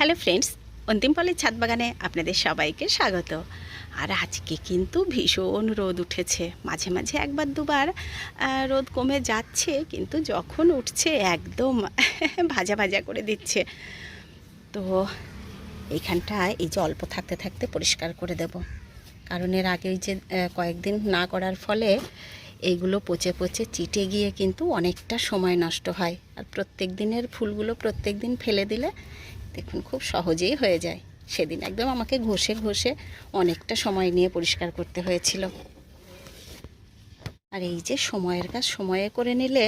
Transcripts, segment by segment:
Hello friends, অন্তিম পলের ছাদ বাগানে আপনাদের সবাইকে স্বাগত। আর আজকে কিন্তু ভীষণ রোদ উঠেছে। মাঝে মাঝে একবার দুবার রোদ কমে যাচ্ছে, কিন্তু যখন উঠছে একদম ভাজা ভাজা করে দিচ্ছে। তো এইখানটা এই যে অল্প থাকতে থাকতে পরিষ্কার করে দেব। কারণ এর আগেই যে কয়েকদিন না করার ফলে এইগুলো পচে পচে চিটে গিয়ে কিন্তু অনেকটা সময় নষ্ট হয়। আর প্রত্যেক দিনের ফুলগুলো প্রত্যেক দিন ফেলে দিলে দেখুন, খুব সহজেই হয়ে যায়। সেদিন একদম আমাকে ঘষে ঘষে অনেকটা সময় নিয়ে পরিষ্কার করতে হয়েছিল। আর এই যে সময়ের কাজ সময়ে করে নিলে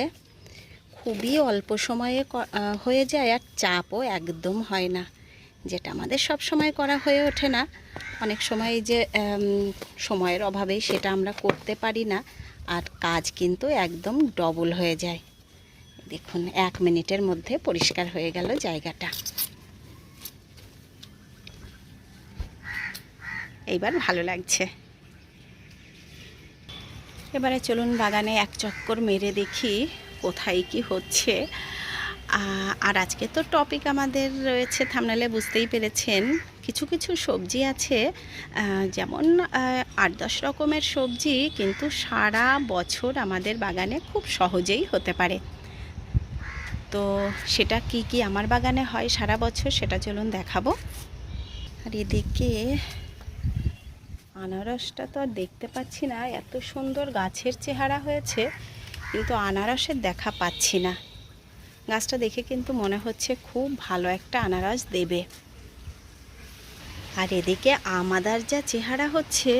খুবই অল্প সময়ে হয়ে যায়, আর চাপও একদম হয় না। যেটা আমাদের সব সময় করা হয়ে ওঠে না। অনেক সময় যে সময়ের অভাবেই সেটা আমরা করতে পারি না, আর কাজ কিন্তু একদম ডবল হয়ে যায়। দেখুন, এক মিনিটের মধ্যে পরিষ্কার হয়ে গেল জায়গাটা। এইবার ভালো লাগছে। এবারে চলুন বাগানে এক চক্কর মেরে দেখি কোথায় কি হচ্ছে। আর আজকে তো টপিক আমাদের রয়েছে থামনালে বুঝতেই পেরেছেন। কিছু কিছু সবজি আছে যেমন আট দশ রকমের সবজি, কিন্তু সারা বছর আমাদের বাগানে খুব সহজেই হতে পারে। তো সেটা কি কি আমার বাগানে হয় সারা বছর সেটা চলুন দেখাবো। আর এদিকে আনারসটা তো আর দেখতে পাচ্ছি না, এত সুন্দর গাছের চেহারা হয়েছে, কিন্তু আনারসের দেখা পাচ্ছি না। গাছটা দেখে কিন্তু মনে হচ্ছে খুব ভালো একটা আনারস দেবে। আর এদিকে আমাদার যা চেহারা হচ্ছে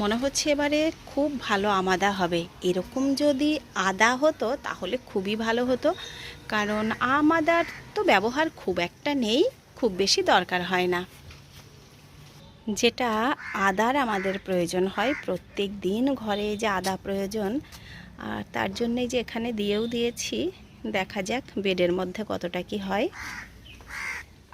মনে হচ্ছে এবারে খুব ভালো আমাদা হবে। এরকম যদি আদা হতো, তাহলে খুবই ভালো হতো, কারণ আমাদার তো ব্যবহার খুব একটা নেই, খুব বেশি দরকার হয় না। যেটা আদার আমাদের প্রয়োজন হয় প্রত্যেক দিন ঘরে যে আদা প্রয়োজন, আর তার জন্যই যে এখানে দিয়েও দিয়েছি, দেখা যাক বেডের মধ্যে কতটা কি হয়।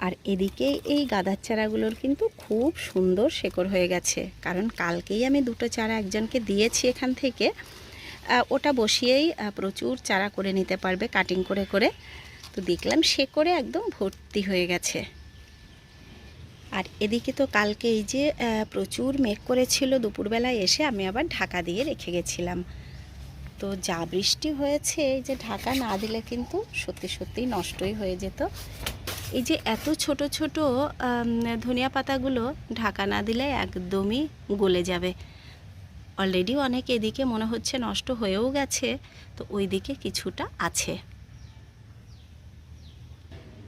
আর এদিকে এই গাদার চারাগুলোর কিন্তু খুব সুন্দর শেকড় হয়ে গেছে, কারণ কালকেই আমি দুটো চারা একজনকে দিয়েছি এখান থেকে। ওটা বসিয়েই প্রচুর চারা করে নিতে পারবে কাটিং করে করে। তো দেখলাম শেকড়ে একদম ভর্তি হয়ে গেছে। আর এদিকে তো কালকে এই যে প্রচুর মেঘ করেছিল, দুপুরবেলায় এসে আমি আবার ঢাকা দিয়ে রেখে গেছিলাম। তো যা বৃষ্টি হয়েছে, এই যে ঢাকা না দিলে কিন্তু সত্যি সত্যি নষ্টই হয়ে যেত। এই যে এত ছোট ছোট ধনিয়া পাতাগুলো ঢাকা না দিলে একদমই গলে যাবে। অলরেডি অনেক এদিকে মনে হচ্ছে নষ্ট হয়েও গেছে, তো ওই দিকে কিছুটা আছে।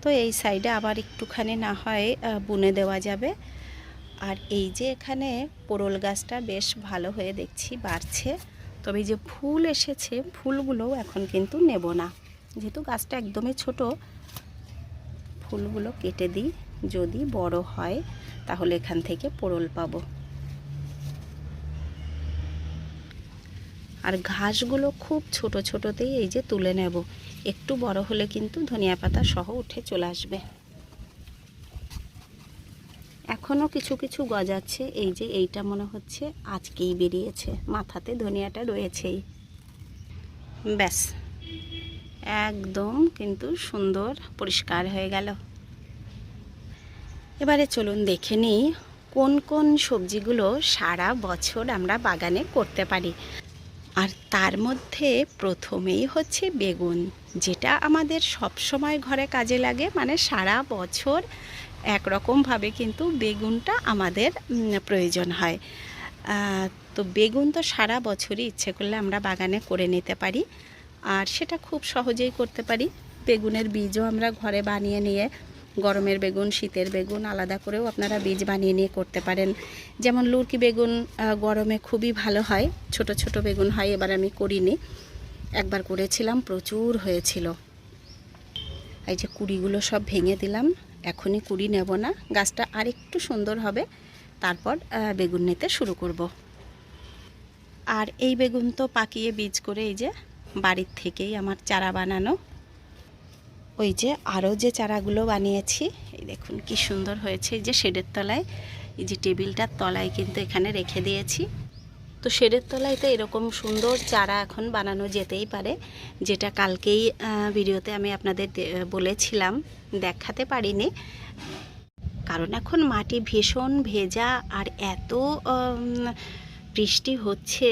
তো এই সাইডে আবার একটুখানি না হয় বুনে দেওয়া যাবে। আর এই যে এখানে পোড়ল গাছটা বেশ ভালো হয়ে দেখছি বাড়ছে। তবে যে ফুল এসেছে, ফুলগুলোও এখন কিন্তু নেব না। যেহেতু গাছটা একদমই ছোট, ফুলগুলো কেটে দিই, যদি বড় হয়, তাহলে এখান থেকে পোড়ল পাবো। আর ঘাসগুলো খুব ছোট ছোটতেই এই যে তুলে নেব। একটু বড় হলে কিন্তু ধনিয়া পাতা সহ উঠে চলে আসবে। এখনও কিছু কিছু গজাচ্ছে এই যে এইটা মনে হচ্ছে আজকেই বেরিয়েছে, মাথাতে ধনিয়াটা রয়েছেই। ব্যাস, একদম কিন্তু সুন্দর পরিষ্কার হয়ে গেল। এবারে চলুন দেখে নিই কোন কোন সবজিগুলো সারা বছর আমরা বাগানে করতে পারি। আর তার মধ্যে প্রথমেই হচ্ছে বেগুন, যেটা আমাদের সব সময় ঘরে কাজে লাগে। মানে সারা বছর একরকমভাবে কিন্তু বেগুনটা আমাদের প্রয়োজন হয়। তো বেগুন তো সারা বছরই ইচ্ছে করলে আমরা বাগানে করে নিতে পারি। আর সেটা খুব সহজেই করতে পারি। বেগুনের বীজও আমরা ঘরে বানিয়ে নিয়ে গরমের বেগুন, শীতের বেগুন, আলাদা করেও আপনারা বীজ বানিয়ে নিয়ে করতে পারেন। যেমন লুরকি বেগুন গরমে খুবই ভালো হয়। ছোট ছোট বেগুন হয়, এবার আমি করিনি। একবার করেছিলাম, প্রচুর হয়েছিল। এই যে কুড়িগুলো সব ভেঙে দিলাম, এখনই কুড়ি নেব না। গাছটা আরেকটু সুন্দর হবে, তারপর বেগুন নিতে শুরু করব। আর এই বেগুন তো পাকিয়ে বীজ করে এই যে বাড়ির থেকেই আমার চারা বানানো। ওই যে আরও যে চারাগুলো বানিয়েছি, এই দেখুন কি সুন্দর হয়েছে, এই যে শেডের তলায়, এই যে টেবিলটার তলায় কিন্তু এখানে রেখে দিয়েছি। তো শেডের তলায় তো এরকম সুন্দর চারা এখন বানানো যেতেই পারে, যেটা কালকেই ভিডিওতে আমি আপনাদের বলেছিলাম, দেখাতে পারিনি। কারণ এখন মাটি ভীষণ ভেজা আর এত বৃষ্টি হচ্ছে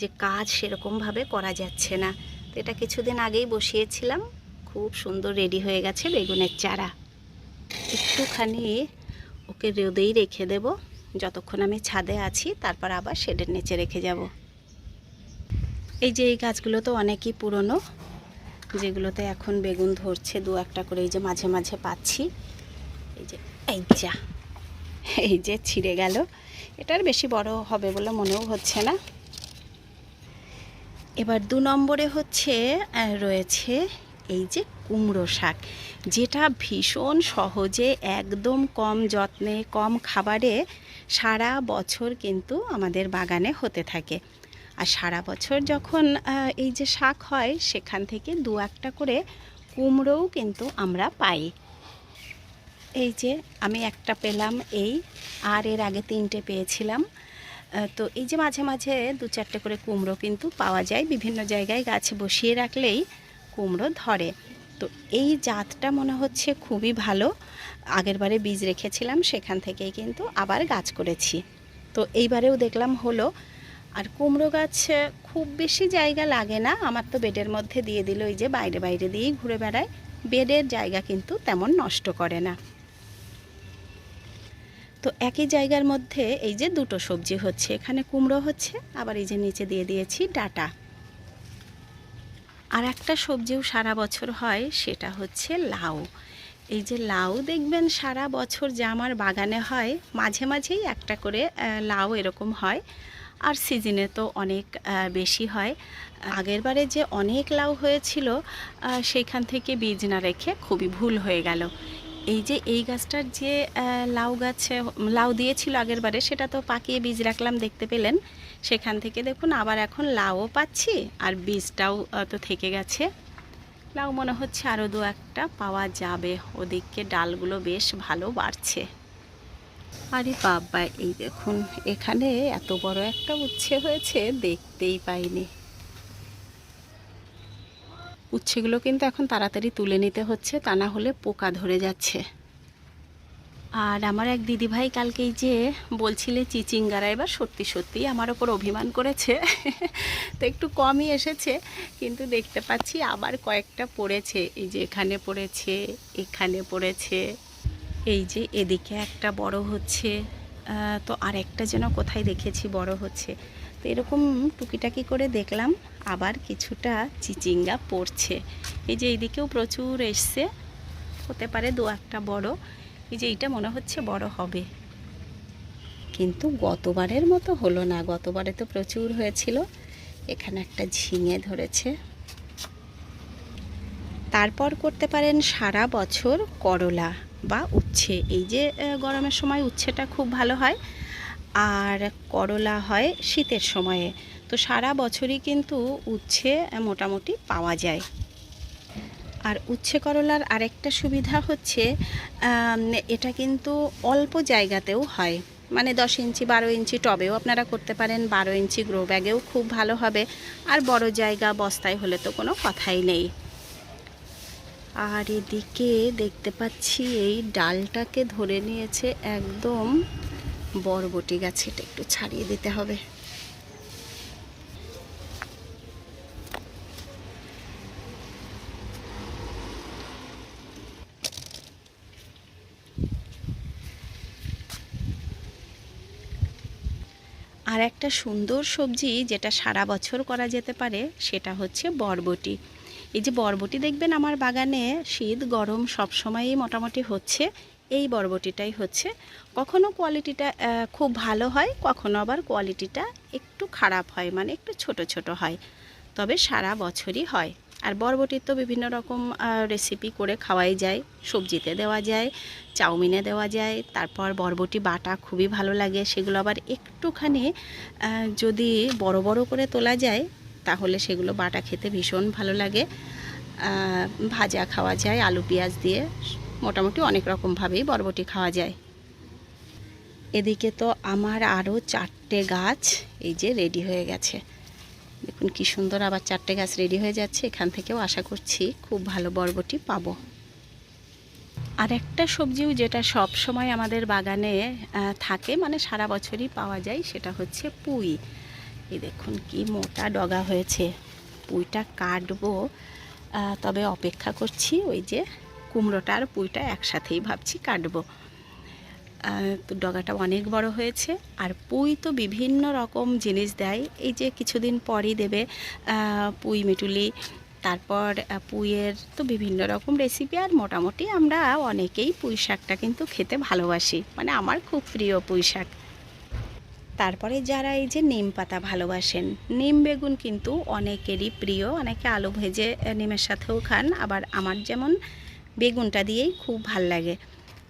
যে কাজ সেরকমভাবে করা যাচ্ছে না। তো এটা কিছুদিন আগেই বসিয়েছিলাম খুব সুন্দর রেডি হয়ে গেছে বেগুনের চারা। একটুখানি ওকে রোদেই রেখে দেব। যতক্ষণ আমি ছাদে আছি, তারপর আবার শেডের নিচে রেখে যাব। এই যে এই গাছগুলো তো অনেকই পুরনো, যেগুলোতে এখন বেগুন ধরছে, দু একটা করে এই যে মাঝে মাঝে পাচ্ছি। এই যে, এই যা, এই যে ছিঁড়ে গেল। এটার বেশি বড় হবে বলে মনেও হচ্ছে না। এবার দু নম্বরে হচ্ছে রয়েছে এই যে কুমড়ো শাক, যেটা ভীষণ সহজে, একদম কম যত্নে, কম খাবারে সারা বছর কিন্তু আমাদের বাগানে হতে থাকে। আর সারা বছর যখন এই যে শাক হয়, সেখান থেকে দু একটা করে কুমড়োও কিন্তু আমরা পাই। এই যে আমি একটা পেলাম এই, আর এর আগে তিনটে পেয়েছিলাম। তো এই যে মাঝে মাঝে দু চারটে করে কুমড়ো কিন্তু পাওয়া যায়। বিভিন্ন জায়গায় গাছ বসিয়ে রাখলেই কুমড়ো ধরে। তো এই জাতটা মনে হচ্ছে খুবই ভালো। আগেরবারে বীজ রেখেছিলাম, সেখান থেকেই কিন্তু আবার গাছ করেছি। তো এইবারেও দেখলাম হলো। আর কুমড়ো গাছ খুব বেশি জায়গা লাগে না। আমার তো বেডের মধ্যে দিয়ে দিল, এই যে বাইরে বাইরে দিয়েই ঘুরে বেড়ায়। বেডের জায়গা কিন্তু তেমন নষ্ট করে না। তো একই জায়গার মধ্যে এই যে দুটো সবজি হচ্ছে। এখানে কুমড়ো হচ্ছে, আবার এই যে নিচে দিয়ে দিয়েছি ডাটা। আর একটা সবজিও সারা বছর হয়, সেটা হচ্ছে লাউ। এই যে লাউ দেখবেন সারা বছর যে আমার বাগানে হয়, মাঝে মাঝেই একটা করে লাউ এরকম হয়। আর সিজনে তো অনেক বেশি হয়। আগের বারে যে অনেক লাউ হয়েছিল সেইখান থেকে বীজ না রেখে খুবই ভুল হয়ে গেল। এই যে এই গাছটার যে লাউ গাছে, লাউ দিয়েছিল আগের বারে, সেটা তো পাকিয়ে বীজ রাখলাম, দেখতে পেলেন। সেখান থেকে দেখুন আবার এখন লাউও পাচ্ছি আর বীজটাও তো থেকে গেছে। লাউ মনে হচ্ছে আরও দু একটা পাওয়া যাবে। ওদিকে ডালগুলো বেশ ভালো বাড়ছে। আরে বাবা, এই দেখুন, এখানে এত বড় একটা উচ্ছে হয়েছে, দেখতেই পাইনি। উচ্ছেগুলো কিন্তু এখন তাড়াতাড়ি তুলে নিতে হচ্ছে, তা না হলে পোকা ধরে যাচ্ছে। আর আমার এক দিদিভাই কালকেই যে বলছিলে চিচিঙ্গারা, এবার সত্যি সত্যি আমার ওপর অভিমান করেছে। তো একটু কমই এসেছে, কিন্তু দেখতে পাচ্ছি আবার কয়েকটা পড়েছে। এই যে এখানে পড়েছে এখানে পড়েছে। এই যে এদিকে একটা বড় হচ্ছে তো আরেকটা যেন কোথায় দেখেছি বড় হচ্ছে। তো এরকম টুকিটাকি করে দেখলাম, আবার কিছুটা চিচিঙ্গা পড়ছে। এই যে এইদিকেও প্রচুর এসছে, হতে পারে দু একটা বড়। এই যে এইটা মনে হচ্ছে বড় হবে। কিন্তু গতবারের মতো হলো না। গতবারে তো প্রচুর হয়েছিল। এখানে একটা ঝিঙে ধরেছে। তারপর করতে পারেন সারা বছর করলা বা উচ্ছে। এই যে গরমের সময় উচ্ছেটা খুব ভালো হয়। আর করলা হয় শীতের সময়ে। তো সারা বছরই কিন্তু উচ্ছে মোটামুটি পাওয়া যায়। আর উচ্ছে করলার আরেকটা সুবিধা হচ্ছে এটা কিন্তু অল্প জায়গাতেও হয়। মানে দশ ইঞ্চি, বারো ইঞ্চি টবেও আপনারা করতে পারেন, বারো ইঞ্চি গ্রো ব্যাগেও খুব ভালো হবে। আর বড় জায়গা বস্তায় হলে তো কোনো কথাই নেই। আর এদিকে দেখতে পাচ্ছি এই ডালটাকে ধরে নিয়েছে একদম বরবটি গাছে, এটা একটু ছাড়িয়ে দিতে হবে। আর একটা সুন্দর সবজি যেটা সারা বছর করা যেতে পারে, সেটা হচ্ছে বরবটি। এই যে বরবটি দেখবেন আমার বাগানে শীত, গরম সব সময়ই মোটামুটি হচ্ছে। এই বরবটিটাই হচ্ছে। কখনো কোয়ালিটিটা খুব ভালো হয়, কখনো আবার কোয়ালিটিটা একটু খারাপ হয় মানে একটু ছোট ছোট হয়। তবে সারা বছরই হয়। আর বরবটির তো বিভিন্ন রকম রেসিপি করে খাওয়াই যায়। সবজিতে দেওয়া যায়, চাউমিনে দেওয়া যায়, তারপর বরবটি বাটা খুবই ভালো লাগে। সেগুলো আবার একটুখানি যদি বড় বড় করে তোলা যায়, তাহলে সেগুলো বাটা খেতে ভীষণ ভালো লাগে। ভাজা খাওয়া যায়, আলু পেঁয়াজ দিয়ে, মোটামুটি অনেক রকমভাবেই বরবটি খাওয়া যায়। এদিকে তো আমার আরও চারটে গাছ এই যে রেডি হয়ে গেছে। দেখুন কি সুন্দর আবার চারটে গাছ রেডি হয়ে যাচ্ছে। এখান থেকেও আশা করছি খুব ভালো বরবটি পাবো। আর একটা সবজিও যেটা সব সময় আমাদের বাগানে থাকে মানে সারা বছরই পাওয়া যায়, সেটা হচ্ছে পুঁই। এই দেখুন কি মোটা ডগা হয়েছে। পুঁইটা কাটবো। তবে অপেক্ষা করছি ওই যে কুমড়োটা আর পুঁইটা একসাথেই ভাবছি কাটবো। ডগাটা অনেক বড় হয়েছে। আর পুঁই তো বিভিন্ন রকম জিনিস দেয়। এই যে কিছুদিন পরই দেবে পুঁই মিটুলি, তারপর পুঁইয়ের তো বিভিন্ন রকম রেসিপি আর মোটামুটি আমরা অনেকেই পুঁই শাকটা কিন্তু খেতে ভালোবাসি। মানে আমার খুব প্রিয় পুঁই শাক। তারপরে যারা এই যে নিম পাতা ভালোবাসেন, নিম বেগুন কিন্তু অনেকেরই প্রিয়। অনেকে আলু ভেজে নিমের সাথেও খান। আবার আমার যেমন বেগুনটা দিয়েই খুব ভালো লাগে।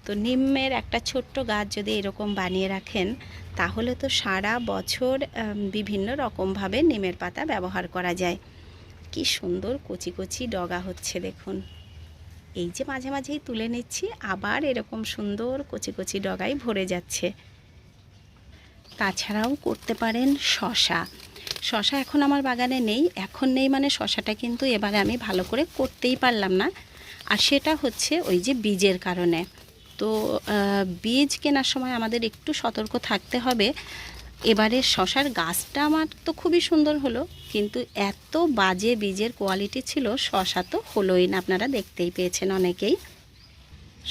তো নিমের একটা ছোট্ট গাছ যদি এরকম বানিয়ে রাখেন, তাহলে তো সারা বছর বিভিন্ন রকমভাবে নিমের পাতা ব্যবহার করা যায়। কি সুন্দর কচি কচি ডগা হচ্ছে দেখুন। এই যে মাঝে মাঝেই তুলে নিচ্ছি, আবার এরকম সুন্দর কচি কচি ডগায় ভরে যাচ্ছে। তাছাড়াও করতে পারেন শশা। শশা এখন আমার বাগানে নেই, এখন নেই মানে শশাটা কিন্তু এবারে আমি ভালো করে করতেই পারলাম না। আর সেটা হচ্ছে ওই যে বীজের কারণে। তো বীজ কেনার সময় আমাদের একটু সতর্ক থাকতে হবে। এবারে শশার গাছটা আমার তো খুবই সুন্দর হলো, কিন্তু এত বাজে বীজের কোয়ালিটি ছিল, শশা তো হলোই না। আপনারা দেখতেই পেয়েছেন অনেকেই।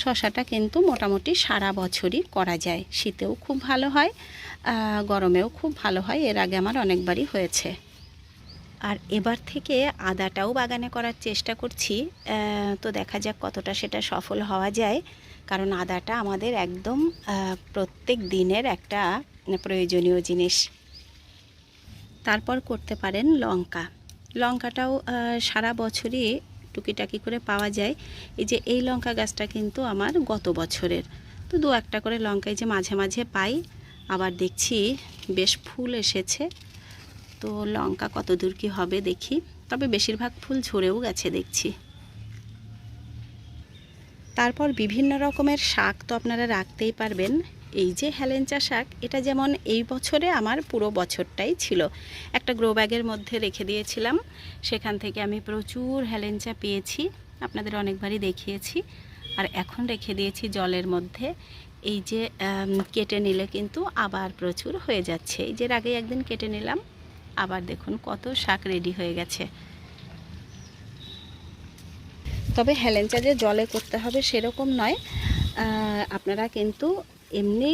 শশাটা কিন্তু মোটামুটি সারা বছরই করা যায়। শীতেও খুব ভালো হয় গরমেও খুব ভালো হয়। এর আগে আমার অনেকবারই হয়েছে। আর এবার থেকে আদাটাও বাগানে করার চেষ্টা করছি। তো দেখা যাক কতটা সেটা সফল হওয়া যায়। কারণ আদাটা আমাদের একদম প্রত্যেক দিনের একটা প্রয়োজনীয় জিনিস। তারপর করতে পারেন লঙ্কা। লঙ্কাটাও সারা বছরই টুকিটাকি করে পাওয়া যায়। এই যে এই লঙ্কা গাছটা কিন্তু আমার গত বছরের। তো দু একটা করে লঙ্কায় যে মাঝে মাঝে পাই, আবার দেখছি বেশ ফুল এসেছে। তো লঙ্কা কত দূর কি হবে দেখি। তবে বেশিরভাগ ফুল ঝরেও গেছে দেখছি। তারপর বিভিন্ন রকমের শাক তো আপনারা রাখতেই পারবেন। এই যে হ্যালেঞ্চা শাক, এটা যেমন এই বছরে আমার পুরো বছরটাই ছিল। একটা গ্রো ব্যাগের মধ্যে রেখে দিয়েছিলাম। সেখান থেকে আমি প্রচুর হ্যালেঞ্চা পেয়েছি। আপনাদের অনেকবারই দেখিয়েছি। আর এখন রেখে দিয়েছি জলের মধ্যে। এই যে কেটে নিলে কিন্তু আবার প্রচুর হয়ে যাচ্ছে। এই যে আগে একদিন কেটে নিলাম। আবার দেখুন কত শাক রেডি হয়ে গেছে। তবে হেলেঞ্চা যে জলে করতে হবে সেরকম নয়। আপনারা কিন্তু এমনি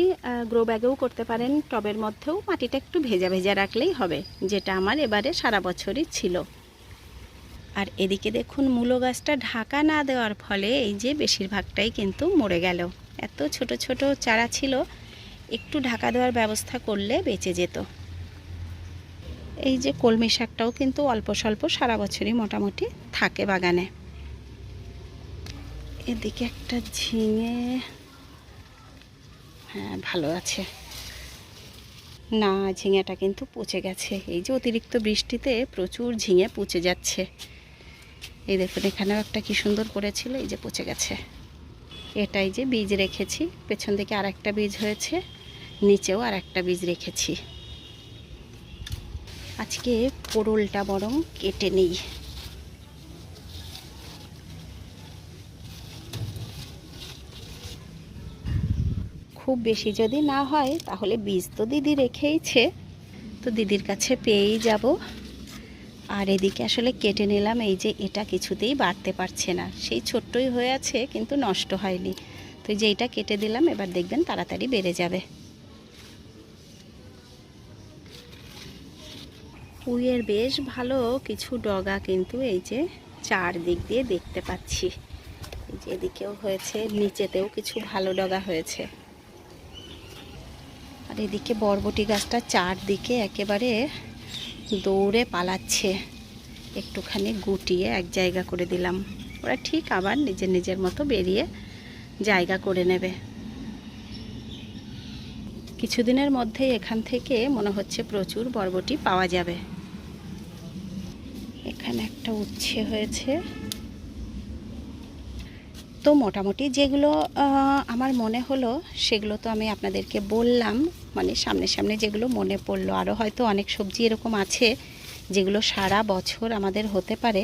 গ্রো ব্যাগেও করতে পারেন, টবের মধ্যেও মাটিটা একটু ভেজা ভেজা রাখলেই হবে, যেটা আমার এবারে সারা বছরই ছিল। আর এদিকে দেখুন, মূলো গাছটা ঢাকা না দেওয়ার ফলে এই যে বেশিরভাগটাই কিন্তু মরে গেল। এত ছোট ছোট চারা ছিল, একটু ঢাকা দেওয়ার ব্যবস্থা করলে বেঁচে যেত। এই যে কলমি শাকটাও কিন্তু অল্প স্বল্প সারা বছরই মোটামুটি থাকে বাগানে। এদিকে একটা ঝিঙে। হ্যাঁ ভালো আছে। না, ঝিঙেটা কিন্তু পচে গেছে। এই যে অতিরিক্ত বৃষ্টিতে প্রচুর ঝিঙে পচে যাচ্ছে। এই দেখুন, এখানেও একটা কি সুন্দর করেছিল, এই যে পচে গেছে। এটাই যে বীজ রেখেছি, পেছন দিকে আর একটা বীজ হয়েছে, নিচেও আর একটা বীজ রেখেছি। আজকে পোড়লটা বরং কেটে নিই। খুব বেশি যদি না হয়, তাহলে বীজ তো দিদি রেখেইছে। তো দিদির কাছে পেয়েই যাব। আর এদিকে আসলে কেটে নিলাম, এই যে এটা কিছুতেই বাড়তে পারছে না। সেই ছোট্টই হয়ে আছে, কিন্তু নষ্ট হয়নি। তো যে এইটা কেটে দিলাম, এবার দেখবেন তাড়াতাড়ি বেড়ে যাবে। পুইয়ের বেশ ভালো কিছু ডগা কিন্তু এই যে চারদিক দিয়ে দেখতে পাচ্ছি। এদিকেও হয়েছে, নিচেতেও কিছু ভালো ডগা হয়েছে। আর এদিকে বরবটি গাছটা চারদিকে একেবারে দৌড়ে পালাচ্ছে। একটুখানি গুটিয়ে এক জায়গা করে দিলাম। ওরা ঠিক আবার নিজের নিজের মতো বেরিয়ে জায়গা করে নেবে। কিছুদিনের মধ্যেই এখান থেকে মনে হচ্ছে প্রচুর বরবটি পাওয়া যাবে। এখানে একটা উচ্ছে হয়েছে। তো মোটামুটি যেগুলো আমার মনে হলো সেগুলো তো আমি আপনাদেরকে বললাম। মানে সামনে সামনে যেগুলো মনে পড়ল। আরও হয়তো অনেক সবজি এরকম আছে যেগুলো সারা বছর আমাদের হতে পারে।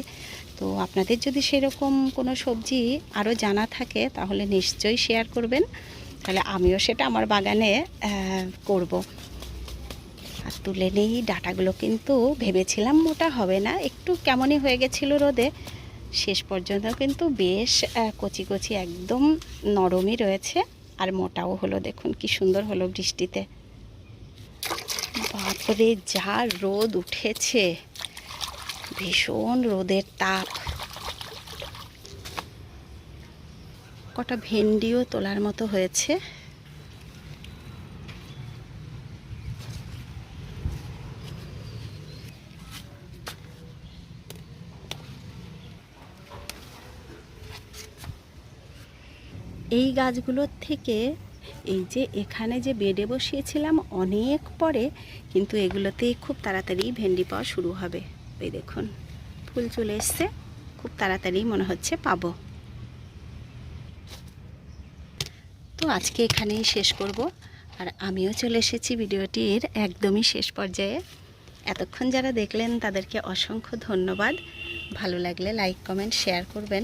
তো আপনাদের যদি সেরকম কোনো সবজি আরও জানা থাকে, তাহলে নিশ্চয়ই শেয়ার করবেন। তাহলে আমিও সেটা আমার বাগানে করব। আর তুলে নেই ডাটাগুলো কিন্তু ভেবেছিলাম মোটা হবে না, একটু কেমনই হয়ে গেছিল রোদে। শেষ পর্যন্ত কিন্তু বেশ কচি কচি একদম নরমই রয়েছে। আর মোটাও হলো, দেখুন কি সুন্দর হলো বৃষ্টিতে। বাপরে যা রোদ উঠেছে, ভীষণ রোদের তাপ। কটা ভেন্ডিও তোলার মতো হয়েছে। এই গাছগুলোর থেকে এই যে এখানে যে বেডে বসিয়েছিলাম অনেক পরে কিন্তু এগুলোতেই খুব তাড়াতাড়ি ভেন্ডি পাওয়া শুরু হবে। এই দেখুন, ফুল চলে এসছে, খুব তাড়াতাড়ি মনে হচ্ছে পাবো। তো আজকে এখানেই শেষ করব, আর আমিও চলে এসেছি ভিডিওটির একদমই শেষ পর্যায়ে। এতক্ষণ যারা দেখলেন তাদেরকে অসংখ্য ধন্যবাদ। ভালো লাগলে লাইক, কমেন্ট, শেয়ার করবেন।